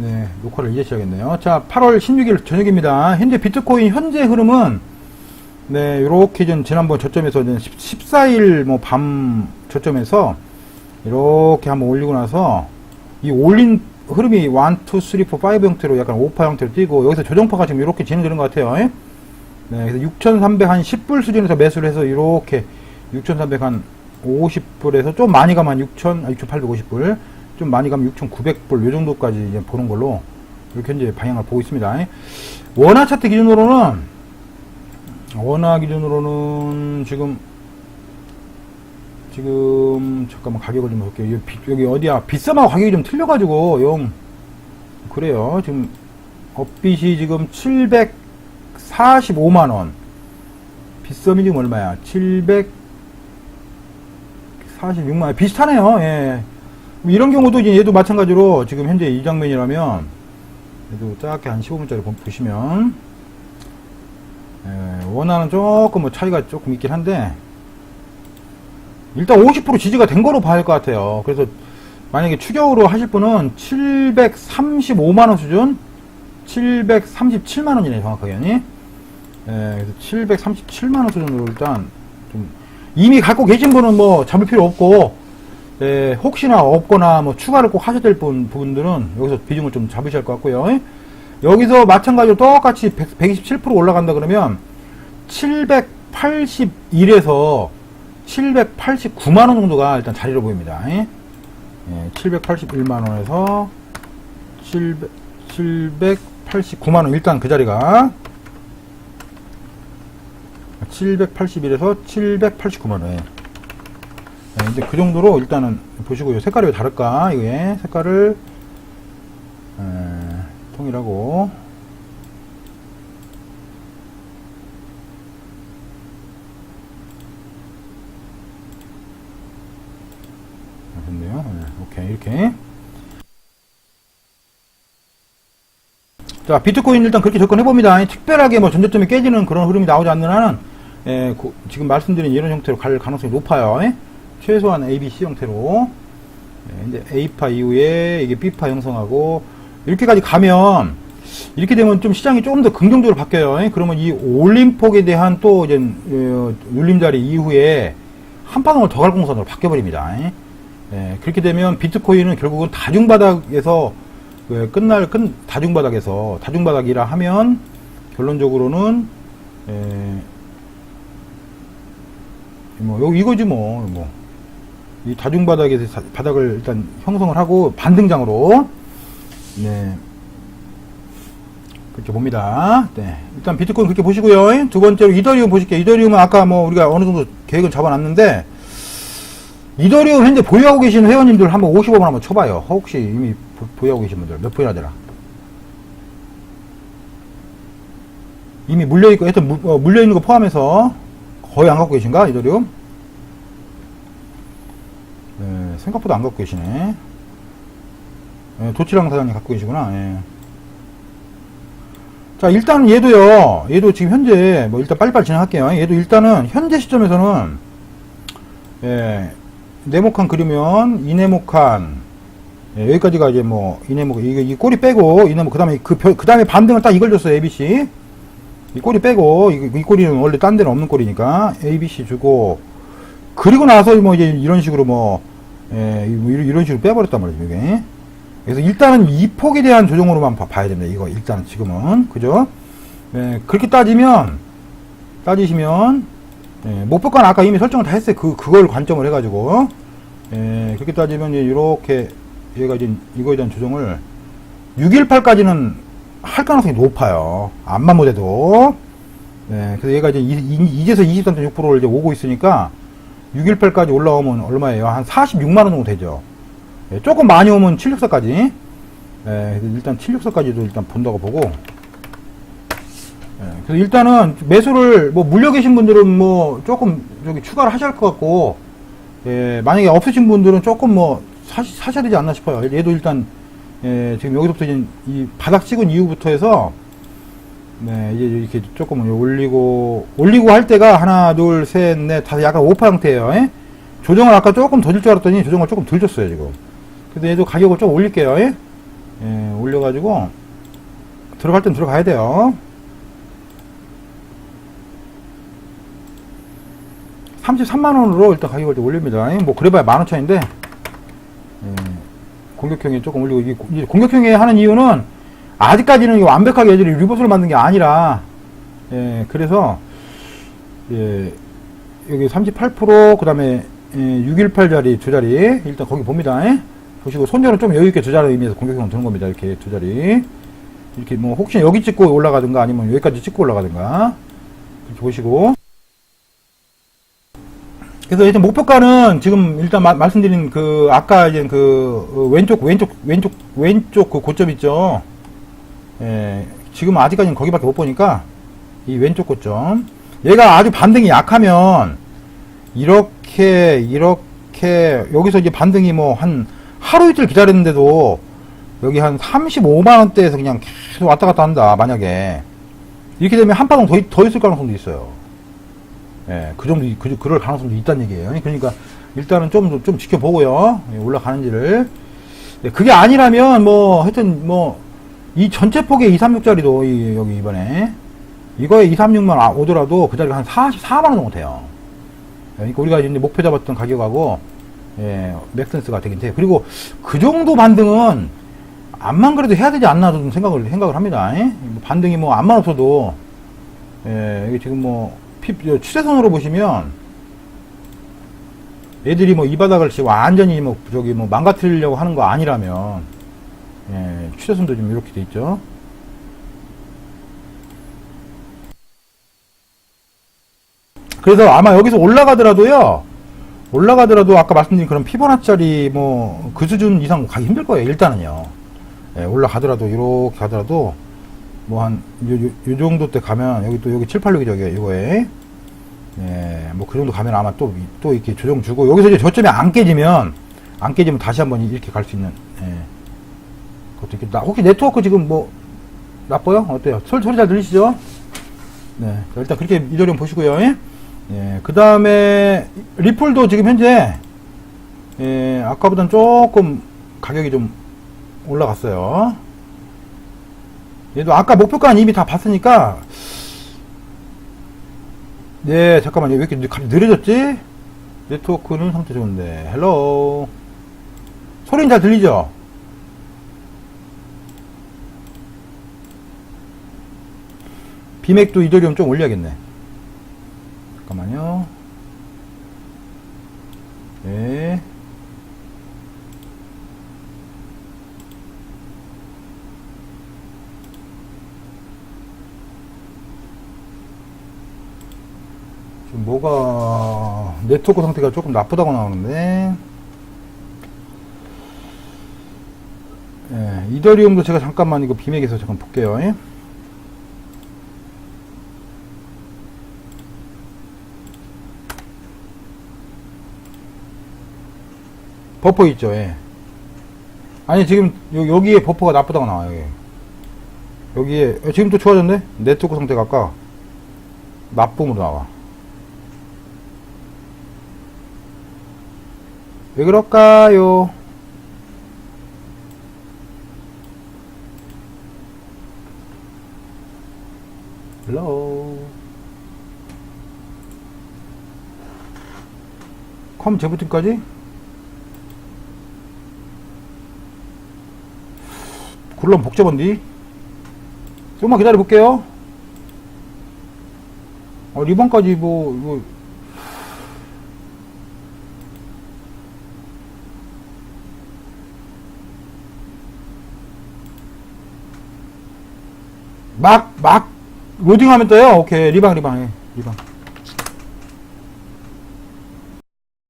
네, 녹화를 이제 시작했네요. 자, 8월 16일 저녁입니다. 현재 비트코인 현재 흐름은 네, 요렇게 전 지난번 저점에서 14일 뭐 밤 저점에서 이렇게 한번 올리고 나서 이 올린 흐름이 1, 2, 3, 4, 5 형태로 약간 오파 형태로 뛰고 여기서 조정파가 지금 이렇게 진행되는 것 같아요. 예? 네, 그래서 6,300한 10불 수준에서 매수를 해서 이렇게 6,300한 50불에서 좀 많이 가면 6,000, 아, 6,850불, 좀 많이 가면 6,900불 요 정도까지 이제 보는 걸로 이렇게 현재 방향을 보고 있습니다. 예? 원화 차트 기준으로는 원화 기준으로는 지금 지금 잠깐만 가격을 좀 볼게요. 여기, 어디야? 빗썸하고 가격이 좀 틀려가지고 영 그래요. 지금 업빛이 지금 745만 원. 빗썸이 지금 얼마야? 746만 원. 비슷하네요. 예. 이런 경우도 얘도 마찬가지로 지금 현재 이 장면이라면 얘도 짧게 한 15분짜리 보시면 예, 원하는 조금 뭐 차이가 조금 있긴 한데 일단 50% 지지가 된 거로 봐야 할 것 같아요. 그래서 만약에 추격으로 하실 분은 735만원 수준 737만원이네 정확하게 예, 그래서 737만원 수준으로 일단 좀 이미 갖고 계신 분은 뭐 잡을 필요 없고 예, 혹시나 없거나 뭐 추가를 꼭 하셔야 될 분, 부분들은 여기서 비중을 좀 잡으셔야 할 것 같고요. 예? 여기서 마찬가지로 똑같이 100, 127% 올라간다 그러면 781에서 789만원 정도가 일단 자리로 보입니다. 예? 781만원에서 700, 789만원 일단 그 자리가 781에서 789만원 예. 네, 이제 그 정도로 일단은 보시고요. 색깔이 왜 다를까? 이게 색깔을 에, 통일하고 아, 됐네요. 네, 오케이 이렇게 자 비트코인 일단 그렇게 접근해 봅니다. 특별하게 뭐 전저점이 깨지는 그런 흐름이 나오지 않는 한은 예, 고- 지금 말씀드린 이런 형태로 갈 가능성이 높아요. 예? 최소한 ABC 형태로 예, 이제 A파 이후에 이게 B파 형성하고 이렇게까지 가면 이렇게 되면 좀 시장이 조금 더 긍정적으로 바뀌어요. 예? 그러면 이 올림폭에 대한 또 이제 어, 눌림자리 이후에 한 파동을 더 갈 공산으로 바뀌어버립니다. 예? 예, 그렇게 되면 비트코인은 결국은 다중바닥에서 왜 끝날 끝 다중바닥에서 다중바닥이라 하면 결론적으로는 예, 뭐 이거지 뭐 뭐. 이 다중 바닥에서 사- 바닥을 일단 형성을 하고 반등장으로 네 그렇게 봅니다. 네 일단 비트코인 그렇게 보시고요. 두 번째로 이더리움 보실게요. 이더리움은 아까 뭐 우리가 어느 정도 계획을 잡아놨는데 이더리움 현재 보유하고 계신 회원님들 한번 55만 한번 쳐봐요. 혹시 이미 보- 보유하고 계신 분들 몇 분이나 되나? 이미 물려있고, 하여튼 물- 어, 물려있는 거 포함해서 거의 안 갖고 계신가? 이더리움? 네, 생각보다 안 갖고 계시네. 네, 도치랑 사장님 갖고 계시구나. 예. 자, 일단은 얘도요, 얘도 지금 현재, 뭐 일단 빨리빨리 진행할게요. 얘도 일단은 현재 시점에서는, 예, 네모칸 그리면, 이네모칸, 예, 여기까지가 이제 뭐, 이네모, 이게, 이 꼬리 빼고, 이네모, 그 다음에 그, 별- 그 다음에 반등을 딱 이걸 줬어요, ABC. 이 꼬리 빼고, 이, 이 꼬리는 원래 딴 데는 없는 꼬리니까, ABC 주고, 그리고 나서 뭐 이제 이런 식으로 뭐, 예, 뭐 이런, 이런 식으로 빼버렸단 말이죠, 이게. 그래서 일단은 이 폭에 대한 조정으로만 봐, 봐야 됩니다, 이거, 일단은 지금은. 그죠? 예, 그렇게 따지면, 따지시면, 예, 목표가는 아까 이미 설정을 다 했어요. 그, 그걸 관점을 해가지고. 예, 그렇게 따지면, 이제 이렇게, 얘가 이제 이거에 대한 조정을 618까지는 할 가능성이 높아요. 암만 못해도. 예, 그래서 얘가 이제 이- 이- 이제서 23.6%를 이제 오고 있으니까 618까지 올라오면 얼마예요? 한 46만원 정도 되죠. 예, 조금 많이 오면 764까지. 예, 일단 764까지도 일단 본다고 보고. 예, 그래서 일단은 매수를 뭐 물려 계신 분들은 뭐 조금 저기 추가를 하셔야 할 것 같고, 예, 만약에 없으신 분들은 조금 뭐 사, 사셔야 되지 않나 싶어요. 얘도 일단 예, 지금 여기서부터 이제 이 바닥 찍은 이후부터 해서 네, 이제 이렇게 조금 올리고 올리고 할 때가 하나, 둘, 셋, 넷, 다섯 약간 오파 형태예요. 예? 조정을 아까 조금 더 줄 줄 알았더니 조정을 조금 덜 줬어요 지금. 그래서 얘도 가격을 좀 올릴게요. 예? 예, 올려가지고 들어갈 땐 들어가야 돼요. 33만원으로 일단 가격을 좀 올립니다. 뭐, 그래봐야 15,000인데, 예, 공격형이 조금 올리고, 이 고- 이 공격형이 하는 이유는, 아직까지는 이 완벽하게 애들이 리버스를 만든 게 아니라, 예, 그래서, 예, 여기 38%, 그 다음에, 618 자리 두 자리, 일단 거기 봅니다. 예. 보시고, 손절은 좀 여유있게 두 자리 의미에서 공격형을 드는 겁니다. 이렇게 두 자리. 이렇게 뭐, 혹시 여기 찍고 올라가든가, 아니면 여기까지 찍고 올라가든가, 이렇게 보시고, 그래서 일단 목표가는 지금 일단 마- 말씀드린 그 아까 이제 그 어, 왼쪽 왼쪽 왼쪽 왼쪽 그 고점 있죠. 예, 지금 아직까지는 거기밖에 못 보니까 이 왼쪽 고점 얘가 아주 반등이 약하면 이렇게 이렇게 여기서 이제 반등이 뭐 한 하루 이틀 기다렸는데도 여기 한 35만 원대에서 그냥 계속 왔다 갔다 한다 만약에 이렇게 되면 한 파동 더, 있- 더 있을 가능성도 있어요. 예, 그 정도, 그, 그럴 가능성도 있다는 얘기예요. 그러니까, 일단은 좀, 좀 지켜보고요. 예, 올라가는지를. 예, 그게 아니라면, 뭐, 하여튼, 뭐, 이 전체 폭의 236짜리도, 이, 여기 이번에, 이거에 236만 아, 오더라도 그 자리가 한 44만원 정도 돼요. 예, 그러니까 우리가 이제 목표 잡았던 가격하고, 예, 맥센스가 되긴 돼요. 그리고 그 정도 반등은, 암만 그래도 해야 되지 않나 좀 생각을, 생각을 합니다. 예? 뭐 반등이 뭐, 암만 없어도, 예, 여기 지금 뭐, 추세선으로 보시면, 애들이 뭐 이 바닥을 지금 완전히 뭐, 저기 뭐 망가뜨리려고 하는 거 아니라면, 예, 추세선도 좀 이렇게 돼 있죠. 그래서 아마 여기서 올라가더라도요, 올라가더라도 아까 말씀드린 그런 피보나짜리 뭐 그 수준 이상 가기 힘들 거예요, 일단은요. 예, 올라가더라도, 이렇게 가더라도, 뭐 한, 요, 정도 때 가면, 여기 또 여기 786이 저기, 이거에. 예, 뭐 그 정도 가면 아마 또, 이- 또 이렇게 조정 주고, 여기서 이제 저점이 안 깨지면, 안 깨지면 다시 한번 이렇게 갈 수 있는, 예. 그것도 있겠다 혹시 네트워크 지금 뭐, 나빠요? 어때요? 소리, 소리 잘 들리시죠? 네. 자, 일단 그렇게 이도령 보시고요. 예. 예, 그 다음에, 리플도 지금 현재, 예, 아까보단 조금 가격이 좀 올라갔어요. 얘도 아까 목표가는 이미 다 봤으니까, 네, 잠깐만요. 왜 이렇게 갑자기 느려졌지? 네트워크는 상태 좋은데. 헬로. 소리는 잘 들리죠? 비맥도 이더리움 좀 올려야겠네. 잠깐만요. 네. 지금 뭐가 네트워크 상태가 조금 나쁘다고 나오는데 예, 이더리움도 제가 잠깐만 이거 비맥에서 잠깐 볼게요 버퍼 있죠 예. 아니 지금 요, 여기에 버퍼가 나쁘다고 나와요 여기. 여기에 어, 지금 또 좋아졌네 네트워크 상태가 아까 나쁨으로 나와 왜 그럴까요? 헬로 컴 재부팅까지? 굴럼 복잡한디? 조금만 기다려 볼게요. 어, 리번까지 뭐, 이거, 막, 막, 로딩하면 떠요. 오케이. 리방, 리방, 해. 리방.